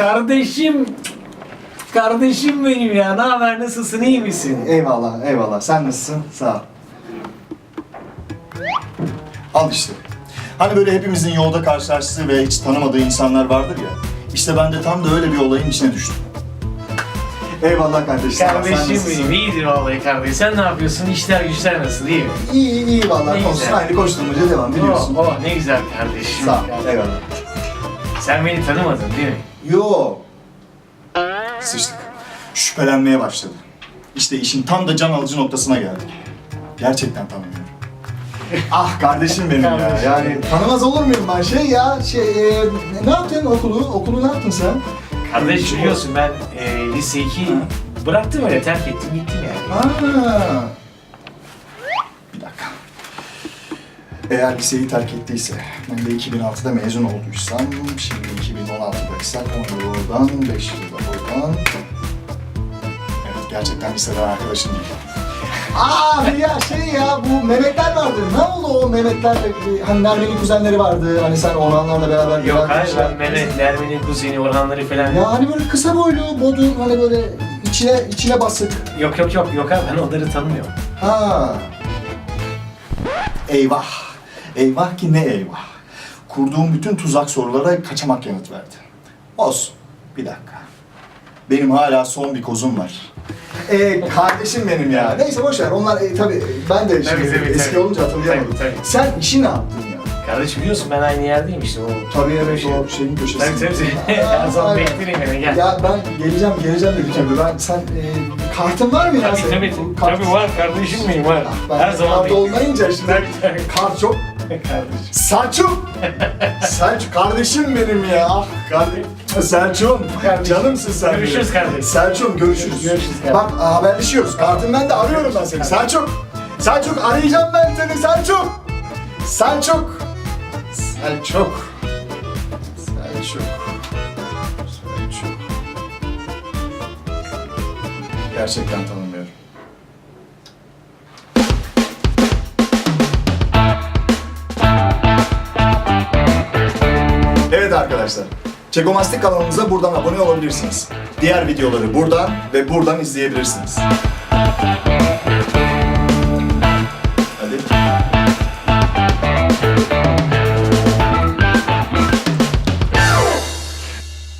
Kardeşim. Kardeşim benim ya. Ne haber? Nasılsın? iyi misin? Eyvallah, eyvallah. Sen nasılsın? Sağ ol. Al işte. Hani böyle hepimizin yolda karşılaştığı ve hiç tanımadığı insanlar vardır ya. İşte ben de tam da öyle bir olayın içine düştüm. Eyvallah kardeşim. Sen Kardeşim nasılsın? benim. İyidir vallahi kardeş. Sen ne yapıyorsun? İşler güçler nasıl? iyi mi? İyi iyi iyi vallahi. Ne Olsun. güzel. Aynı koşturmaca devam biliyorsun. Oh, oh, ne güzel kardeşim. Sağ ol. Eyvallah. Sen beni tanımadın değil mi? Yo. Sıçtık. Şüphelenmeye başladı. İşte işin tam da can alıcı noktasına geldik. Gerçekten tanımıyorum. ah kardeşim benim ya. Kardeşim Yani tanımaz olur muyum ben? Şey ya, şey e, ne yaptın okulu? Okulu ne yaptın sen? Kardeş biliyorsun ben e, lise 2 bıraktım öyle terk ettim gittim yani. Ha. Bir dakika. Eğer liseyi terk ettiyse, ben de 2006'da mezun olduysam, şimdi 2016'daysak 10 yıl oradan, 5 yıl da buradan. Evet, gerçekten liseden arkadaşım değil. Aa ya şey ya bu Mehmetler vardı. Ne oldu o Mehmetler? Hani Nermin'in kuzenleri vardı. Hani sen Orhanlarla beraber Yok beraber hayır şey ben. Mehmet, Nermin'in kuzeni, Orhanları falan. Ya hani böyle kısa boylu, bodun hani böyle içine içine basık. Yok yok yok yok abi ben onları tanımıyorum. Ha. Eyvah. Eyvah ki ne eyvah. Kurduğum bütün tuzak sorulara kaçamak yanıt verdi. Olsun. Bir dakika. Benim hala son bir kozum var. Ee, kardeşim benim ya. Neyse boş ver. Onlar e, tabii ben de şimdi Tabii, tabii, eski tabii. olunca hatırlayamadım. Tabii, tabii. Sen işi ne yaptın ya? Kardeş biliyorsun ben aynı yerdeyim işte o. Tabii evet o şeyin köşesinde. Tabii tabii. Her zaman Aynen. beklerim beni gel. Ya ben geleceğim geleceğim dedi tabii. Ben sen e, kartın var mı ya Tabii senin? tabii. Bu kart- Tabii var kardeşim benim var. Ah, Ben Her zaman kart beklerim. olmayınca şimdi Tabii tabii. kart çok Kardeşim. Selçuk! Selçuk kardeşim benim ya. Ah kardeşim. Selçuk'um. Kardeşim. Canımsın sen. benim. Görüşürüz kardeşim. Selçuk'um görüşürüz. Görüşürüz kardeşim. Bak haberleşiyoruz. Kartından da arıyorum ben seni. Selçuk. Selçuk arayacağım ben seni Selçuk. Selçuk. Selçuk. Selçuk. Selçuk. Gerçekten tanımıyorum. Arkadaşlar. Çekomastik kanalımıza buradan abone olabilirsiniz. Diğer videoları buradan ve buradan izleyebilirsiniz.